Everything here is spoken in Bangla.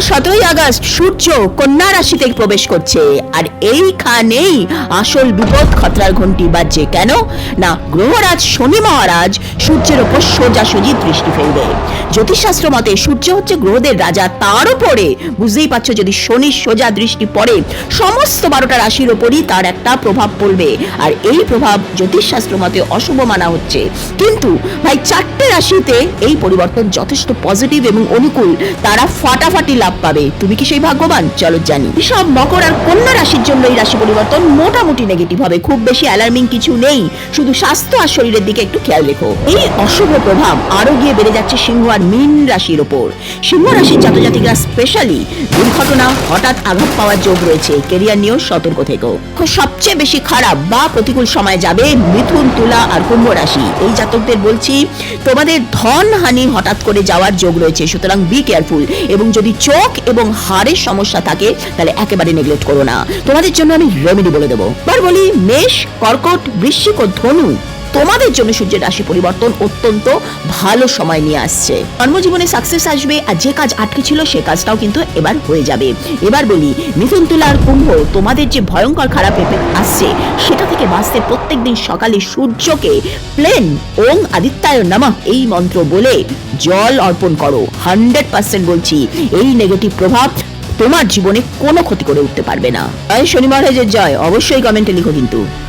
সতেরোই আগস্ট সূর্য কন্যা রাশিতে প্রবেশ করছে। আর এইখানেই আসল বিপদ খতরার ঘন্টি বাজছে কেন? না, গ্রহরাজ শনি মহারাজ সূর্যের ওপর সোজাসুজি দৃষ্টি ফেলবে। জ্যোতিষশাস্ত্র মতে সূর্য হচ্ছে গ্রহদের রাজা। তার উপরে, বুঝতেই পারছ, যদি শনির সোজা দৃষ্টি পড়ে, সমস্ত বারোটা রাশির ওপরই তার একটা প্রভাব পড়বে। আর এই প্রভাব জ্যোতিষশাস্ত্র মতে অশুভ মানা হচ্ছে। কিন্তু ভাই, চারটে রাশিতে এই পরিবর্তন যথেষ্ট পজিটিভ এবং অনুকূল। তারা ফাটাফাটি লাভ পাবে। তুমি কি সেই ভাগ্যবান? চলো জানি। সব মকর আর কন্যা রাশির জন্য এই রাশি পরিবর্তন মোটামুটি নেগেটিভ হবে। খুব বেশি অ্যালার্মিং কিছু নেই। শুধু স্বাস্থ্য আর শরীরের দিকে একটু খেয়াল রেখো। এই অশুভ প্রভাব আরও গিয়ে বেড়ে যাচ্ছে সিংহ আর মীন রাশির ওপর। সিংহ রাশির জাতজাতিকরা স্পেশালি দুর্ঘটনা, হঠাৎ আঘাত পাওয়ার যোগ রয়েছে। কেরিয়ার নিয়েও সতর্ক থেকো। সবচেয়ে বেশি খারাপ বা প্রতিকূল সময় যাবে মিথুন, তুলা আর কুম্ভ রাশি। এই জাতকদের বলছি, তোমাদের ধন হানি হঠাৎ করে যাওয়ার যোগ রয়েছে। সুতরাং বি কেয়ারফুল এবং যদি চোখ এবং হাড়ের সমস্যা থাকে, তাহলে একেবারে নেগলেক্ট করো না। তোমাদের জন্য আমি রেমেডি বলে দেবো। বার বলি, মেষ, কর্কট, বৃশ্চিক ও ধনু। তোমাদের জন্য সূর্যের রাশি পরিবর্তন অত্যন্ত ভালো সময় নিয়ে আসছে। কর্মজীবনে সাকসেস আসবে আর যে কাজ আটকে ছিল সে কাজটাও কিন্তু এবার হয়ে যাবে। এবার বলি, মিথুন তুলা আর কুম্ভ তোমাদের যে ভয়ঙ্কর খারাপ এফেক্ট আসছে, সেটা থেকে বাঁচতে প্রত্যেকদিন সকালে সূর্যকে প্লেন ওং আদিত্যায় নামা এই মন্ত্র বলে জল অর্পণ করো। হান্ড্রেড পার্সেন্ট বলছি, এই নেগেটিভ প্রভাব তোমার জীবনে কোনো ক্ষতি করে উঠতে পারবে না। জয় শনি মহারাজের জয়। অবশ্যই কমেন্টে লিখো কিন্তু।